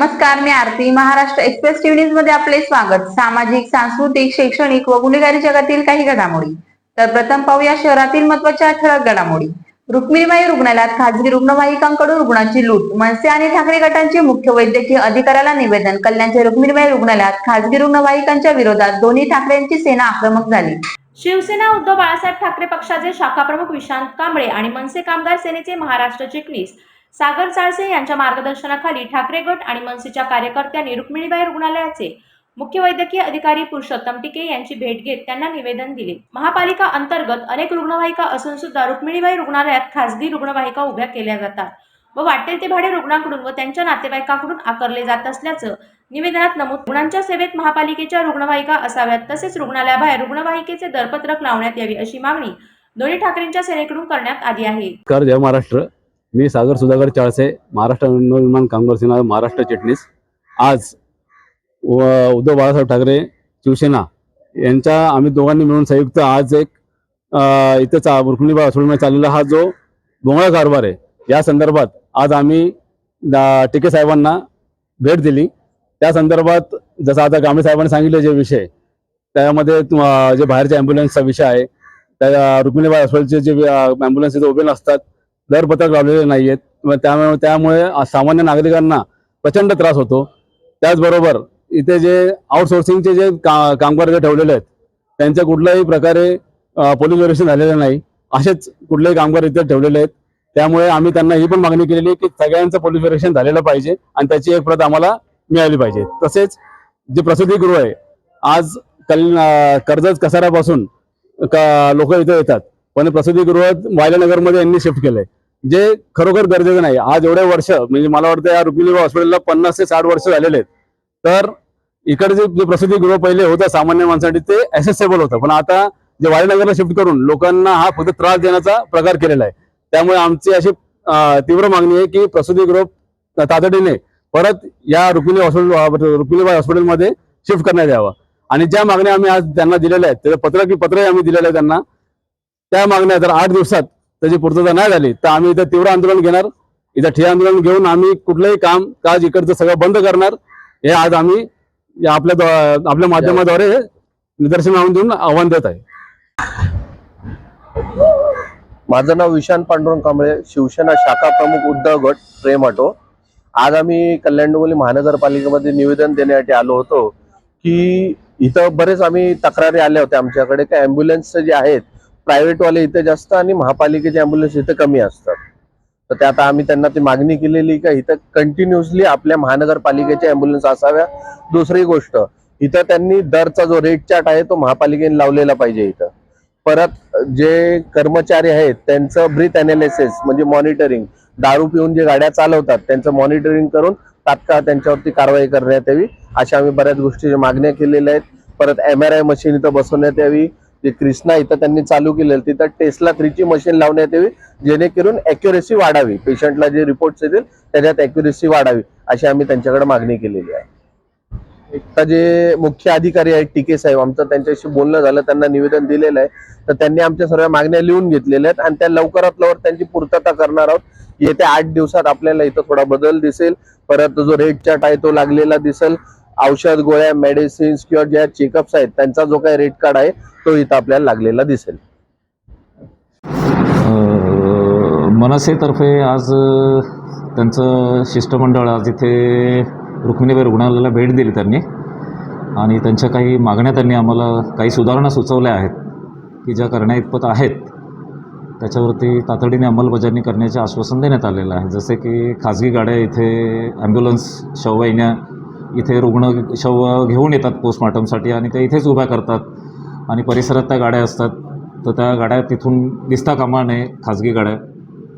नमस्कार मी Aarti. Maharashtra express TV न्यूजमध्ये आपले स्वागत. सामाजिक सांस्कृतिक शैक्षणिक व गुन्हेगारी जगातील काही घडामोडी. तर प्रथम पाहूया शहरातील महत्त्वाच्या ठळक घडामोडी. रुक्मिणीबाई रुग्णालयात खासगी रुग्णवाहिकांकडून रुग्णांची लूट. मनसे आणि ठाकरे गटांचे मुख्य वैद्यकीय अधिकाऱ्याला निवेदन. कल्याणच्या रुक्मिणीबाई रुग्णालयात खासगी रुग्णवाहिकांच्या विरोधात दोन्ही ठाकरेंची सेना आक्रमक झाली. शिवसेना उद्धव बाळासाहेब ठाकरे पक्षाचे शाखाप्रमुख विशांत कांबळे आणि मनसे कामगार सेनेचे महाराष्ट्र चिटणीस सागर चाळसे यांच्या मार्गदर्शनाखाली ठाकरे गट आणि मनसेच्या कार्यकर्त्यांनी रुक्मिणीबाई रुग्णालयाचे मुख्य वैद्यकीय अधिकारी पुरुषोत्तम टिके यांची भेट घेत त्यांना निवेदन दिले. महापालिका अंतर्गत अनेक रुग्णवाहिका असून सुद्धा रुक्मिणीबाई रुग्णालयात खासगी रुग्णवाहिका उभ्या केल्या जातात व वाटेल ते भाडे रुग्णांकडून व त्यांच्या नातेवाईकांकडून आकारले जात असल्याचं निवेदनात नमूद रुग्णांच्या सेवेत महापालिकेच्या रुग्णवाहिका असाव्यात तसेच रुग्णालयाबाहेर रुग्णवाहिकेचे दरपत्रक लावण्यात यावी अशी मागणी दोन्ही ठाकरेंच्या सेनेकडून करण्यात आली आहे. महाराष्ट्र. मी सागर सुधाकर चाळसे महाराष्ट्र नवनिर्माण कामगार सेना महाराष्ट्र चिटणीस. आज व उद्धव बाळासाहेब ठाकरे शिवसेना यांच्या आम्ही दोघांनी मिळून संयुक्त आज एक इथं चा रुक्मिणीबाई हॉस्पिटलमध्ये चाललेला हा जो डोंगळा कारभार आहे या संदर्भात आज आम्ही टिके साहेबांना भेट दिली. त्या संदर्भात जसं आता गांभीर साहेबांनी सांगितले जे विषय त्यामध्ये जे बाहेरच्या ॲम्ब्युलन्सचा विषय आहे त्या रुक्मिणीबाई हॉस्पिटलचे जे ॲम्ब्युलन्स इथे उभे नसतात दरपत्रक लावलेले नाही आहेत मग त्यामुळे त्यामुळे सामान्य नागरिकांना प्रचंड त्रास होतो. त्याचबरोबर इथे जे आउटसोर्सिंगचे जे का कामगार जे ठेवलेले आहेत त्यांच्या कुठल्याही प्रकारे पोलीस व्हेरिफिकेशन झालेलं नाही. असेच कुठलेही कामगार इथे ठेवलेले आहेत. त्यामुळे आम्ही त्यांना ही पण मागणी केलेली आहे की सगळ्यांचं पोलीस व्हेरिफिकेशन झालेलं पाहिजे आणि त्याची एक प्रत आम्हाला मिळाली पाहिजे. तसेच जे प्रसूतीगृह आहे आज कल कर्जत कसाऱ्यापासून लोक इथे येतात. पण प्रसूतीगृह वायलानगरमध्ये यांनी शिफ्ट केलंय. जे खरोखर गरजेचं नाही. आज एवढे वर्ष म्हणजे मला वाटतं या रुक्मिणीबाई हॉस्पिटलला पन्नास ते साठ वर्ष झालेले आहेत. तर इकडचे जे प्रसूतीगृह पहिले होतं सामान्य माणसासाठी ते ऍसेसेबल होतं. पण आता जे वायनगरला शिफ्ट करून लोकांना हा फक्त त्रास देण्याचा प्रकार केलेला आहे. त्यामुळे आमची अशी तीव्र मागणी आहे की प्रसूतीगृह तातडीने परत या रुक्मिणी हॉस्पिटल रुक्मिणीबाई हॉस्पिटलमध्ये शिफ्ट करण्यात यावं. आणि ज्या मागण्या आम्ही आज त्यांना दिलेल्या आहेत त्याचं पत्र की पत्रही आम्ही दिलेलं आहे त्यांना त्या मागण्या जर आठ दिवसात त्याची पूर्तता नाही झाली तर आम्ही इथं तीव्र आंदोलन घेणार. इथं ठिय्या आंदोलन घेऊन आम्ही कुठलंही काम काज इकडचं सगळं बंद करणार. हे आज आम्ही आपल्या आपल्या माध्यमाद्वारे निदर्शन आणून देऊन आव्हान देत आहे. माझं नाव विशांत पांडुरंग कांबळे शिवसेना शाखा प्रमुख उद्धव गट प्रेम ऑटो. आज आम्ही कल्याण डोंबिवली महानगरपालिकेमध्ये निवेदन देण्यासाठी आलो होतो की इथं बरेच आम्ही तक्रारी आल्या होत्या आमच्याकडे. की ॲम्ब्युलन्स जे आहेत प्रायव्हेटवाले इथे जास्त आणि महापालिकेचे अँब्युलन्स इथं कमी असतात. तर ते आता आम्ही त्यांना ती मागणी केलेली का इथं कंटिन्युअसली आपल्या महानगरपालिकेचे अँब्युलन्स असाव्या. दुसरी गोष्ट इथं त्यांनी दरचा जो रेट चार्ट आहे तो महापालिकेने लावलेला पाहिजे इथं. परत जे कर्मचारी आहेत त्यांचं ब्रीथ अनालिसिस म्हणजे मॉनिटरिंग दारू पिऊन जे गाड्या चालवतात त्यांचं मॉनिटरिंग करून तात्काळ त्यांच्यावरती कारवाई करण्यात यावी. अशा आम्ही बऱ्याच गोष्टी मागण्या केलेल्या आहेत. परत एम आर आय मशीन इथं बसवण्यात यावी. जे क्रिस्ना इथं त्यांनी चालू केलेलं तिथं टेस्ला थ्रीची मशीन लावण्यात यावी जेणेकरून अॅक्युरेसी वाढावी. पेशंटला जे रिपोर्ट्स येतील त्याच्यात अॅक्युरेसी वाढावी अशी आम्ही त्यांच्याकडे मागणी केलेली आहे. आता जे मुख्य अधिकारी आहेत टीके साहेब आमचं त्यांच्याशी बोलणं झालं त्यांना निवेदन दिलेलं आहे. तर त्यांनी आमच्या सर्व मागण्या लिहून घेतलेल्या आहेत आणि त्या लवकरात लवकर त्यांची पूर्तता करणार आहोत. येत्या आठ दिवसात आपल्याला इथं थोडा बदल दिसेल. परत जो रेड चार्ट आहे तो लागलेला दिसेल. औषध गोळ्या मेडिसिन्स किंवा ज्या चेकअप्स आहेत त्यांचा जो काही रेट कार्ड आहे तो इथं आपल्याला लागलेला दिसेल. मनसेतर्फे आज त्यांचं शिष्टमंडळ आज इथे रुक्मिणीबाई रुग्णालयाला भेट दिली त्यांनी. आणि त्यांच्या काही मागण्या त्यांनी आम्हाला काही सुधारणा सुचवल्या आहेत की ज्या करण्याइतपत आहेत त्याच्यावरती तातडीने अंमलबजावणी करण्याचे आश्वासन देण्यात आलेलं आहे. जसे की खाजगी गाड्या इथे ॲम्ब्युलन्स शववाहिन्या इथे रुग्ण शव घेऊन येतात पोस्टमॉर्टमसाठी आणि त्या इथेच उभ्या करतात. आणि परिसरात त्या गाड्या असतात. तर त्या गाड्या तिथून दिसता कामा नये खाजगी गाड्या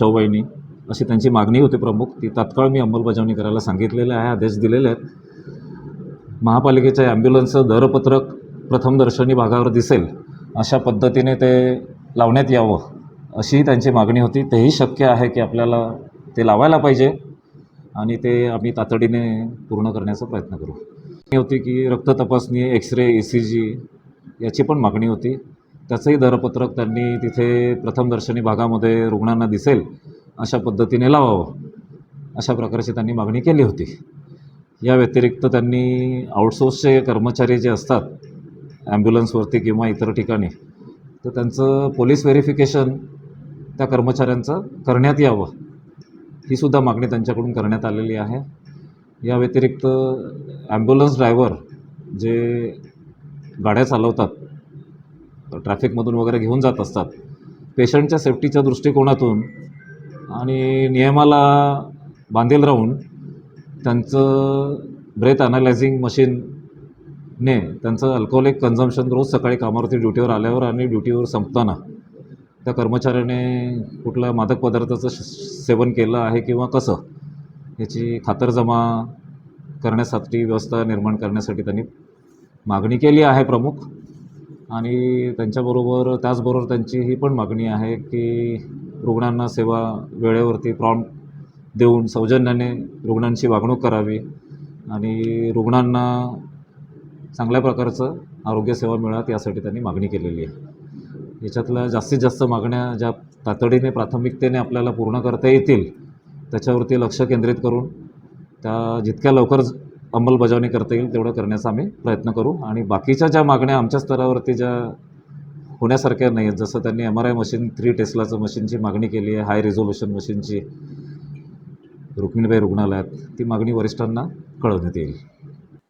शववाहिनी अशी त्यांची मागणी होती प्रमुख. ती तात्काळ मी अंमलबजावणी करायला सांगितलेले आहे आदेश दिलेले आहेत. महापालिकेच्या ॲम्ब्युलन्सचं दरपत्रक प्रथमदर्शनी भागावर दिसेल अशा पद्धतीने ते लावण्यात यावं अशीही त्यांची मागणी होती. तेही शक्य आहे की आपल्याला ते लावायला पाहिजे. आणि ते आम्ही तातडीने पूर्ण करण्याचा प्रयत्न करू. मागणी होती की रक्त तपासणी एक्सरे ए सी जी याची पण मागणी होती. त्याचंही दरपत्रक त्यांनी तिथे प्रथमदर्शनी भागामध्ये रुग्णांना दिसेल अशा पद्धतीने लावावं अशा प्रकारची त्यांनी मागणी केली होती. या व्यतिरिक्त त्यांनी आउटसोर्सचे कर्मचारी जे असतात ॲम्ब्युलन्सवरती किंवा इतर ठिकाणी तर त्यांचं पोलीस व्हेरिफिकेशन त्या कर्मचाऱ्यांचं करण्यात यावं. ही सुद्धा मागणी त्यांच्याकडून करण्यात आलेली आहे. या व्यतिरिक्त ॲम्ब्युलन्स ड्रायव्हर जे गाड्या चालवतात ट्रॅफिकमधून वगैरे घेऊन जात असतात पेशंटच्या सेफ्टीच्या दृष्टिकोनातून आणि नियमाला बांधील राहून त्यांचं ब्रेथ अनालायझिंग मशीनने त्यांचं अल्कोहोलिक कन्झम्पशन रोज सकाळी कामावरती ड्युटीवर आल्यावर आणि ड्युटीवर संपताना त्या कर्मचाऱ्याने कुठला मादक पदार्थाचं सेवन केलं आहे किंवा कसं याची खातरजमा करण्यासाठी व्यवस्था निर्माण करण्यासाठी त्यांनी मागणी केली आहे प्रमुख. आणि त्यांच्याबरोबर त्याचबरोबर त्यांची ही पण मागणी आहे की रुग्णांना सेवा वेळेवरती प्रॉम देऊन सौजन्याने रुग्णांची वागणूक करावी आणि रुग्णांना चांगल्या प्रकारचं आरोग्यसेवा मिळात यासाठी त्यांनी मागणी केलेली आहे. याच्यातल्या जास्तीत जास्त मागण्या ज्या तातडीने प्राथमिकतेने आपल्याला पूर्ण करता येतील त्याच्यावरती लक्ष केंद्रित करून त्या जितक्या लवकर अंमलबजावणी करता येईल तेवढं करण्याचा आम्ही प्रयत्न करू. आणि बाकीच्या ज्या मागण्या आमच्या स्तरावरती ज्या होण्यासारख्या नाही आहेत जसं त्यांनी M R I machine three टेस्लाचं मशीनची मागणी केली आहे हाय रिझोल्युशन मशीनची रुक्मिणीबाई रुग्णालयात ती मागणी वरिष्ठांना कळवण्यात येईल.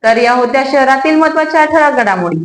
तर या होत्या शहरातील महत्त्वाच्या ठळक घडामोडी.